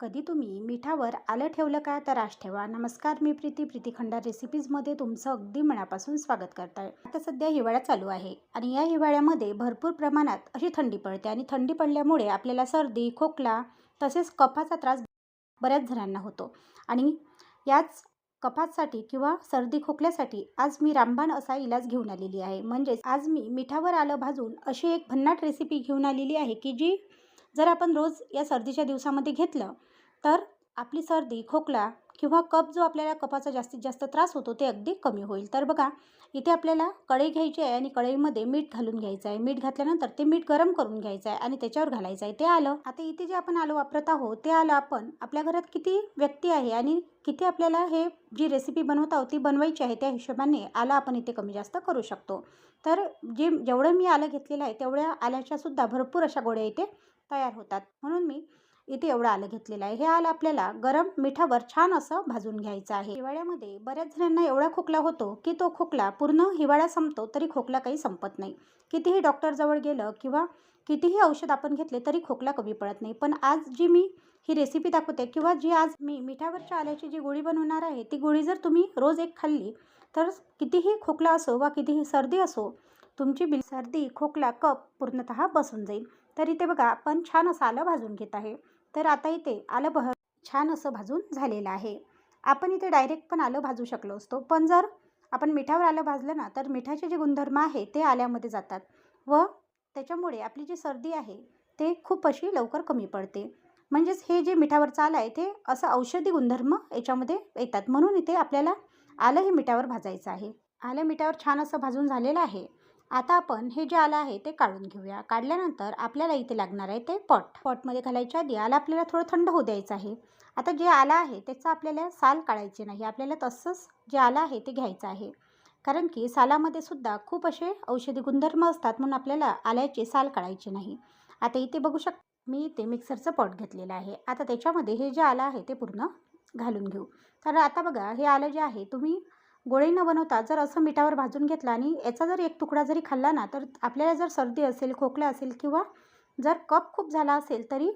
कधी तुम्ही मिठावर आलं ठेवलं का तर आज ठेवा. नमस्कार मी प्रीती. प्रीती खंडार रेसिपीजमध्ये तुमचं अगदी मनापासून स्वागत करताय. आता सध्या हिवाळा चालू आहे आणि या हिवाळ्यामध्ये भरपूर प्रमाणात अशी थंडी पडते आणि थंडी पडल्यामुळे आपल्याला सर्दी खोकला तसेच कफाचा त्रास बऱ्याच जणांना होतो. आणि याच कफासाठी किंवा सर्दी खोकल्यासाठी आज मी रामबाण असा इलाज घेऊन आलेली आहे. म्हणजेच आज मी मिठावर आलं भाजून अशी एक भन्नाट रेसिपी घेऊन आलेली आहे की जी जर आपण रोज या सर्दीच्या दिवसामध्ये घेतलं तर आपली सर्दी खोकला किंवा कप जो आपल्याला कफाचा जास्तीत जास्त त्रास होतो ते अगदी कमी होईल. तर बघा इथे आपल्याला कढई घ्यायची आहे आणि कढईमध्ये मीठ घालून घ्यायचं आहे. मीठ घातल्यानंतर ते मीठ गरम करून घ्यायचं आहे आणि त्याच्यावर घालायचं आहे. ते आलं आता इथे जे आपण आलं वापरत आहोत ते आलं आपण आपल्या घरात किती व्यक्ती आहे आणि किती आपल्याला हे जी रेसिपी बनवत आहोत ती बनवायची आहे त्या हिशोबाने आलं आपण इथे कमी जास्त करू शकतो. तर जे जेवढं मी आलं घेतलेलं आहे तेवढ्या आल्याच्यासुद्धा भरपूर अशा गोळ्या इथे तयार होतात. म्हणून मी इथे एवढं आलं घेतलेलं आहे. हे आलं आपल्याला गरम मिठावर छान असं भाजून घ्यायचं आहे. हिवाळ्यामध्ये बऱ्याच जणांना एवढा खोकला होतो की तो खोकला पूर्ण हिवाळा संपतो तरी खोकला काही संपत नाही. कितीही डॉक्टरजवळ गेलं किंवा कितीही औषध आपण घेतले तरी खोकला कमी पडत नाही. पण आज जी मी ही रेसिपी दाखवते किंवा जी आज मी मिठावरच्या आल्याची जी गोळी बनवणार आहे ती गोळी जर तुम्ही रोज एक खाल्ली तर कितीही खोकला असो वा कितीही सर्दी असो तुमची बिल सर्दी खोकला कप पूर्णतः बसून जाईल. तर इथे बघा आपण छान असं आलं भाजून घेत आहे. तर आता इथे आलं बह छान असं भाजून झालेलं आहे. आपण इथे डायरेक्ट पण आलं भाजू शकलो असतो. पण जर आपण मिठावर आलं भाजलं ना तर मिठाचे जे गुणधर्म आहे ते आल्यामध्ये जातात व त्याच्यामुळे आपली जी सर्दी आहे ते खूप अशी लवकर कमी पडते. म्हणजेच हे जे मिठावरचं आलं आहे ते असं औषधी गुणधर्म याच्यामध्ये येतात. म्हणून इथे आपल्याला आलं हे मिठावर भाजायचं आहे. आलं मिठावर छान असं भाजून झालेलं आहे. आता आपण हे जे आलं आहे ते काढून घेऊया. काढल्यानंतर आपल्याला इथे लागणार आहे ते पॉट. पॉटमध्ये घालायच्या आधी आलं आपल्याला थोडं थंड होऊ द्यायचं आहे. आता जे आलं आहे त्याचं आपल्याला साल काढायचे नाही. आपल्याला तसंच जे आलं आहे ते घ्यायचं आहे. कारण की सालामध्ये सुद्धा खूप असे औषधी गुणधर्म असतात म्हणून आपल्याला आल्याचे साल काढायचे नाही. आता इथे बघू शक मी इथे मिक्सरचं पॉट घेतलेलं आहे. आता त्याच्यामध्ये हे जे आलं आहे ते पूर्ण घालून घेऊ. तर आता बघा हे आलं जे आहे तुम्ही गोळी न बनवता जर असं मिठावर भाजून घेतला आणि याचा जर एक तुकडा जरी खाल्ला ना तर आपल्याला जर सर्दी असेल खोकला असेल किंवा जर कप खूप झाला असेल तरी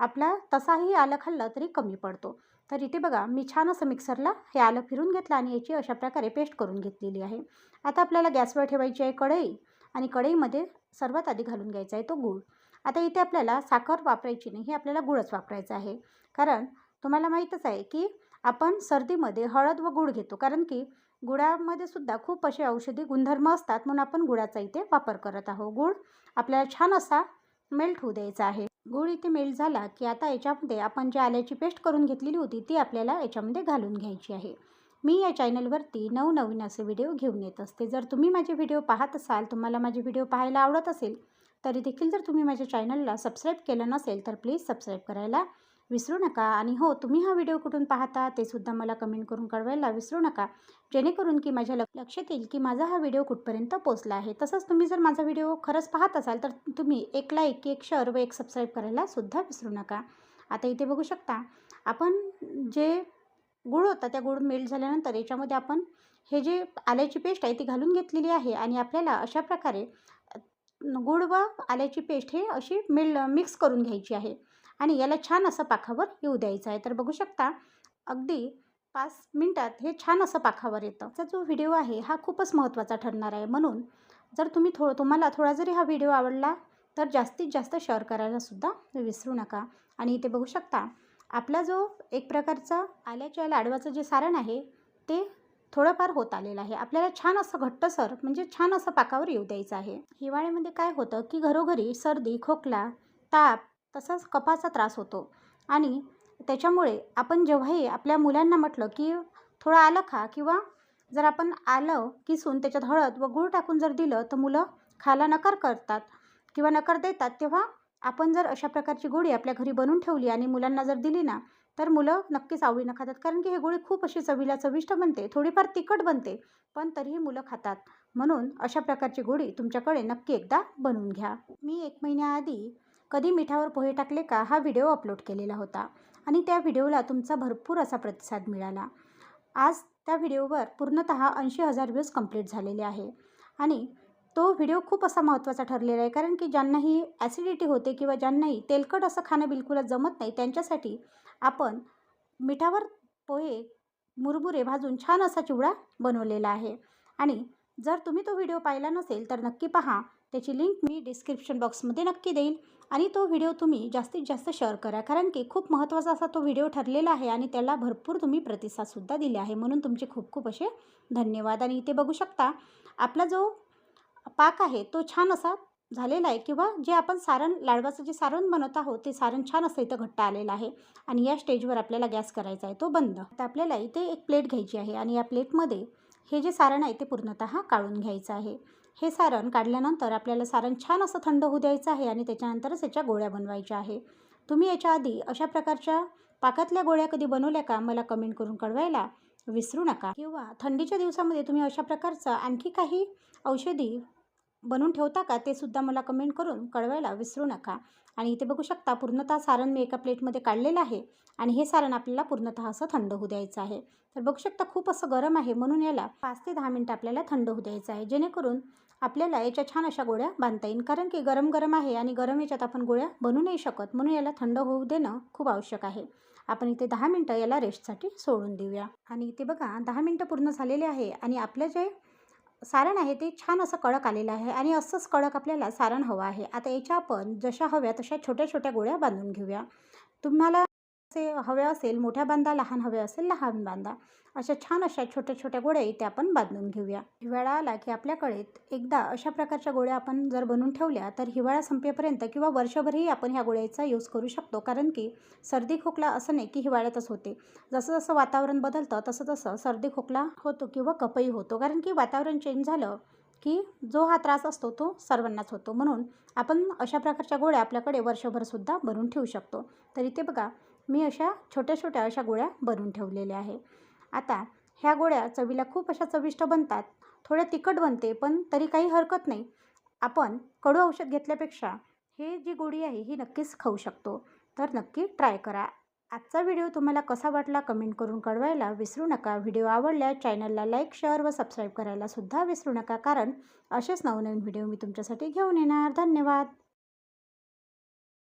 आपला तसाही आलं खाल्लं तरी कमी पडतो. तर इथे बघा मी छान असं मिक्सरला हे आलं फिरून घेतलं आणि याची अशा प्रकारे पेस्ट करून घेतलेली आहे. आता आपल्याला गॅसवर ठेवायची आहे कढई आणि कढईमध्ये सर्वात आधी घालून घ्यायचा आहे तो गूळ. आता इथे आपल्याला साखर वापरायची नाही हे आपल्याला गुळच वापरायचं आहे. कारण तुम्हाला माहीतच आहे की आपण सर्दीमध्ये हळद व गूळ घेतो. कारण की गुळामध्ये सुद्धा खूप असे औषधी गुणधर्म असतात. म्हणून आपण गुळाचा इथे वापर करत आहोत. गूळ आपल्याला छान असा मेल्ट होऊ द्यायचा आहे. गूळ इथे मेल्ट झाला की आता याच्यामध्ये आपण जी आल्याची पेस्ट करून घेतलेली होती ती आपल्याला याच्यामध्ये घालून घ्यायची आहे. मी या चॅनलवरती नवनवीन असे व्हिडिओ घेऊन येत असते. जर तुम्ही माझे व्हिडिओ पाहत असाल तुम्हाला माझे व्हिडिओ पाहायला आवडत असेल तरी देखील जर तुम्ही माझ्या चॅनलला सबस्क्राईब केलं नसेल तर प्लीज सबस्क्राईब करायला विसरू नका. आणि हो तुम्ही हा व्हिडिओ कुठून पाहता ते सुद्धा मला कमेंट करून कळवायला विसरू नका. जेणेकरून की माझ्या लक्षात येईल की माझा हा व्हिडिओ कुठपर्यंत पोचला आहे. तसंच तुम्ही जर माझा व्हिडिओ खरंच पाहत असाल तर तुम्ही एक लाईक एक शेअर व एक सबस्क्राईब करायला सुद्धा विसरू नका. आता इथे बघू शकता आपण जे गुळ होता त्या गुळ मेल्ट झाल्यानंतर याच्यामध्ये आपण हे जे आल्याची पेस्ट आहे ती घालून घेतलेली आहे आणि आपल्याला अशा प्रकारे गुळ व आल्याची पेस्ट हे अशी मेल मिक्स करून घ्यायची आहे. आणि याला छान असं पाखावर येऊ द्यायचं आहे. तर बघू शकता अगदी पाच मिनटात हे छान असं पाखावर येतं. त्याचा जो व्हिडिओ आहे हा खूपच महत्त्वाचा ठरणार आहे. म्हणून जर तुम्ही थो तुम्हाला थोडा जरी हा व्हिडिओ आवडला तर जास्तीत जास्त शेअर करायलासुद्धा विसरू नका. आणि इथे बघू शकता आपला जो एक प्रकारचा आल्याच्या लाडवाचं जे सारण आहे ते थोडंफार होत आलेलं आहे. आपल्याला छान असं घट्टसर म्हणजे छान असं पाकावर येऊ द्यायचं आहे. हिवाळ्यामध्ये काय होतं की घरोघरी सर्दी खोकला ताप तसाच कपाचा त्रास होतो. आणि त्याच्यामुळे आपण जेव्हाही आपल्या मुलांना म्हटलं की थोडं आलं खा किंवा जर आपण आलं किसून त्याच्यात हळद व गूळ टाकून जर दिलं तर मुलं खायला नकार करतात किंवा नकार देतात. तेव्हा आपण जर अशा प्रकारची गोळी आपल्या घरी बनवून ठेवली आणि मुलांना जर दिली ना तर मुलं नक्कीच आवडीनं खातात. कारण की हे गोळी खूप अशी चवीला चविष्ट बनते थोडीफार तिखट बनते पण तरीही मुलं खातात. म्हणून अशा प्रकारची गोळी तुमच्याकडे नक्की एकदा बनवून घ्या. मी एक महिन्याआधी कधी मिठावर पोहे टाकले का हा व्हिडिओ अपलोड केलेला होता आणि त्या व्हिडिओला तुमचा भरपूर असा प्रतिसाद मिळाला. आज त्या व्हिडिओवर पूर्णतः ऐंशी हजार व्ह्यूज कंप्लीट झालेले आहे आणि तो व्हिडिओ खूप असा महत्त्वाचा ठरलेला आहे कारण की ज्यांनाही ॲसिडिटी होते किंवा ज्यांनाही तेलकट असं खाणं बिलकुलच जमत नाही त्यांच्यासाठी आपण मिठावर पोहे मुरमुरे भाजून छान असा चिवडा बनवलेला आहे. आणि जर तुम्ही तो व्हिडिओ पाहिला नसेल तर नक्की पहा त्याची लिंक मी डिस्क्रिप्शन बॉक्समध्ये नक्की देईल आणि तो व्हिडिओ तुम्ही जास्तीत जास्त शेअर करा कारण की खूप महत्त्वाचा असा तो व्हिडिओ ठरलेला आहे आणि त्याला भरपूर तुम्ही प्रतिसादसुद्धा दिले आहे. म्हणून तुमचे खूप खूप असे धन्यवाद. आणि इथे बघू शकता आपला जो पाक आहे तो छान असा झालेला आहे किंवा जे आपण सारण लाडवाचं जे सारण बनवत आहोत ते सारण छान असं इथं घट्ट आलेलं आहे आणि या स्टेजवर आपल्याला गॅस करायचा आहे तो बंद. तर आपल्याला इथे एक प्लेट घ्यायची आहे आणि या प्लेटमध्ये हे जे सारण आहे ते पूर्णतः काढून घ्यायचं आहे. हे सारण काढल्यानंतर आपल्याला सारण छान असं थंड होऊ द्यायचं आहे आणि त्याच्यानंतरच याच्या गोळ्या बनवायच्या आहे. तुम्ही याच्या आधी अशा प्रकारच्या पाकातल्या गोळ्या कधी बनवल्या का? मला कमेंट करून कळवायला विसरू नका. किंवा थंडीच्या दिवसामध्ये तुम्ही अशा प्रकारचं आणखी काही औषधी बनवून ठेवता का? ते सुद्धा मला कमेंट करून कळवायला विसरू नका. आणि इथे बघू शकता पूर्णतः सारण मी एका प्लेटमध्ये काढलेलं आहे आणि हे सारण आपल्याला पूर्णतः असं थंड होऊ द्यायचं आहे. तर बघू शकता खूप असं गरम आहे. म्हणून याला पाच ते दहा मिनटं आपल्याला थंड होऊ द्यायचं आहे. जेणेकरून आपल्याला याच्या छान अशा गोळ्या बांधता येईल. कारण की गरम गरम आहे आणि गरम याच्यात आपण गोळ्या बनू नाही शकत. म्हणून याला थंड होऊ देणं खूप आवश्यक आहे. आपण इथे दहा मिनटं याला रेस्टसाठी सोडून देऊया. आणि इथे बघा दहा मिनटं पूर्ण झालेले आहे. आणि आपलं जे सारण आहे ते छान असं कडक आलेलं आहे आणि असंच कडक आपल्याला सारण हवं आहे. आता याच्या आपण जशा हव्या तशा छोट्या छोट्या गोळ्या बांधून घेऊया. तुम्हाला असे हवे असेल मोठ्या बांधा लहान हवे असेल लहान बांधा. अशा छान अशा छोट्या छोट्या गोळ्या इथे आपण बांधून घेऊया. हिवाळा आला की आपल्याकडे एकदा अशा प्रकारच्या गोळ्या आपण जर बनवून ठेवल्या तर हिवाळा संपेपर्यंत किंवा वर्षभरही आपण ह्या गोळ्याचा यूज करू शकतो. कारण की सर्दी खोकला असं नाही की हिवाळ्यातच होते. जसं जसं वातावरण बदलतं तसं तसं सर्दी खोकला होतो किंवा कपही होतो. कारण की वातावरण चेंज झालं की जो हा त्रास असतो तो सर्वांनाच होतो. म्हणून आपण अशा प्रकारच्या गोळ्या आपल्याकडे वर्षभरसुद्धा बनवून ठेवू शकतो. तर इथे बघा मी अशा छोट्या छोट्या अशा गोळ्या बनवून ठेवलेल्या आहे. आता ह्या गोळ्या चवीला खूप अशा चविष्ट बनतात. थोड्या तिखट बनते पण तरी काही हरकत नाही. आपण कडू औषध घेतल्यापेक्षा हे जी गोळी आहे ही नक्कीच खाऊ शकतो. तर नक्की ट्राय करा. आजचा व्हिडिओ तुम्हाला कसा वाटला कमेंट करून कळवायला विसरू नका. व्हिडिओ आवडल्यास चॅनलला लाईक शेअर व सबस्क्राईब करायला सुद्धा विसरू नका. कारण असेच नवनवीन व्हिडिओ मी तुमच्यासाठी घेऊन येणार. धन्यवाद!